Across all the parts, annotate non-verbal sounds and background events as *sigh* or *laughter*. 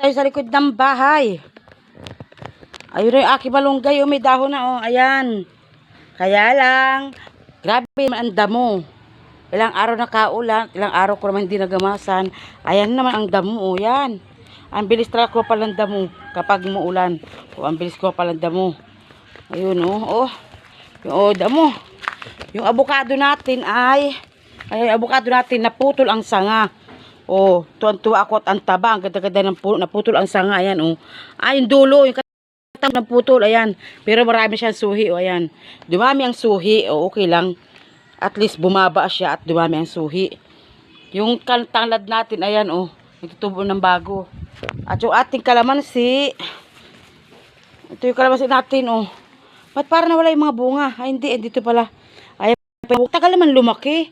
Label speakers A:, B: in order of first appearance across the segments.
A: tayo sa likod ng bahay. Ayun yung aking malunggay. Oh, may dahon na. Oh, ayan. Kaya lang, grabe naman ang damo. Ilang araw na kaulan, ilang araw ko naman hindi nagamasan. Ayan naman ang damo. Oh, yan. Ang bilis talaga ko palang damo kapag muulan. Oh, ang bilis ko palang damo. Ayun, oh. Oh, yung oh, damo. Yung abukado natin ay, ay, abukado natin naputol ang sanga. Oh, tuwan-tuwa ako at ang taba. Ang ganda-ganda ng pu- naputol ang sanga. Ayan, oh. Ay, yung dulo, yung katang naputol. Ayan. Pero marami siyang suhi. Oh, ayan. Dumami ang suhi. Oh, okay lang. At least bumaba siya at dumami ang suhi. Yung kantanglad natin, ayan, oh. Nagtutubo ng bago. At yung ating kalamansi. Ito yung kalamansi natin, oh. Ba't para nawala yung mga bunga? Ay, hindi. Eh, dito pala. Ay, tagal naman lumaki.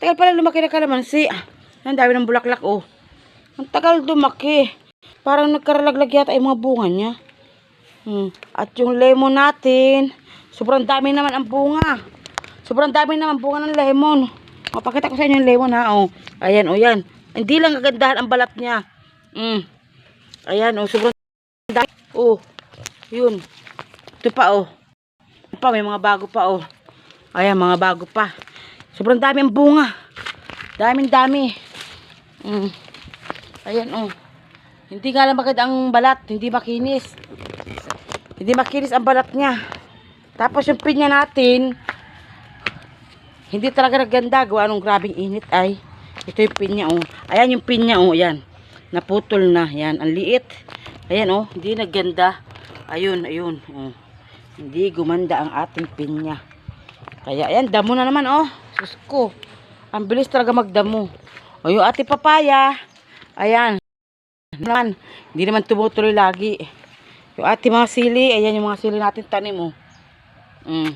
A: Tagal pala lumaki na kalamansi. Ah, Ang dami ng bulaklak, oh. Ang tagal lumaki. Parang nagkaralaglag yata yung mga bunga niya. Hmm. At yung lemon natin, sobrang dami naman ang bunga. Sobrang dami naman bunga ng lemon. Mapakita ko sa inyo yung lemon ha. Oh. Ayan, oh yan. Hindi lang kagandahan ang balat niya. Mm. Ayan, oh. Sobrang dami. Oh. Yun. Ito pa, oh. Ito pa, may mga bago pa, oh. Ayan, mga bago pa. Sobrang dami ang bunga. Daming dami. Mm. Ayan, oh. Hindi nga lang maganda ang balat. Hindi makinis. Hindi makinis ang balat niya. Tapos yung pinya natin, hindi talaga naganda. Gawa nung grabing init ay. Ito yung pinya, oh. Ayan yung pinya, oh. Ayan. Naputol na. Ayan, ang liit. Ayan, oh. Hindi naganda. Ayun, ayun. Oh. Hindi gumanda ang ating pinya. Kaya, ayan, damo na naman, oh. Sus ko. Ang bilis talaga magdamo. O, yung ating papaya. Ayan. Naman, hindi naman tumutuloy lagi. Yung ating mga sili, ayan yung mga sili natin tanim, oh. Mm.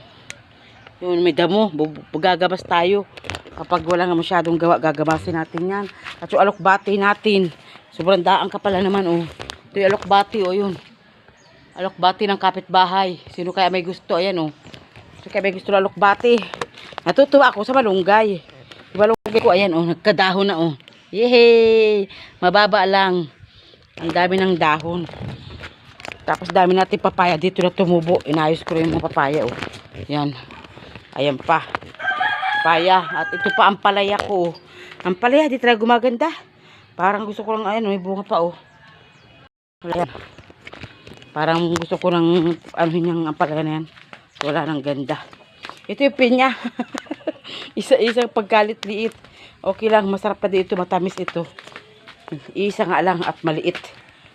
A: Yun, may damo. Gagabas tayo. Kapag wala nga masyadong gawa, gagabasin natin yan. At yung alokbati natin. Sobrang daan ka pala naman, oh. Ito yung alokbati, oh, yun. Alokbati ng kapitbahay. Sino kaya may gusto? Ayan, oh. Sino kaya may gusto ng alokbati? Natutuwa ako sa malunggay. Ko, ayan, oh. Nagkadahon na, oh. Yehey! Mababa lang. Ang dami ng dahon. Tapos dami natin papaya dito na tumubo. Inayos ko rin yung papaya, oh. Yan. Ayan pa. Papaya. At ito pa ang palaya ko, oh. Ang palaya, di talaga gumaganda. Parang gusto ko lang, ayan, may bunga pa, oh. Ayan. Parang gusto ko lang, ano yung ang palaya na yan. Wala nang ganda. Ito yung pinya. *laughs* Isa-isang pagkalit-liit. Okay lang, masarap pa dito, matamis ito. Isa nga lang at maliit.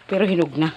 A: Pero hinog na.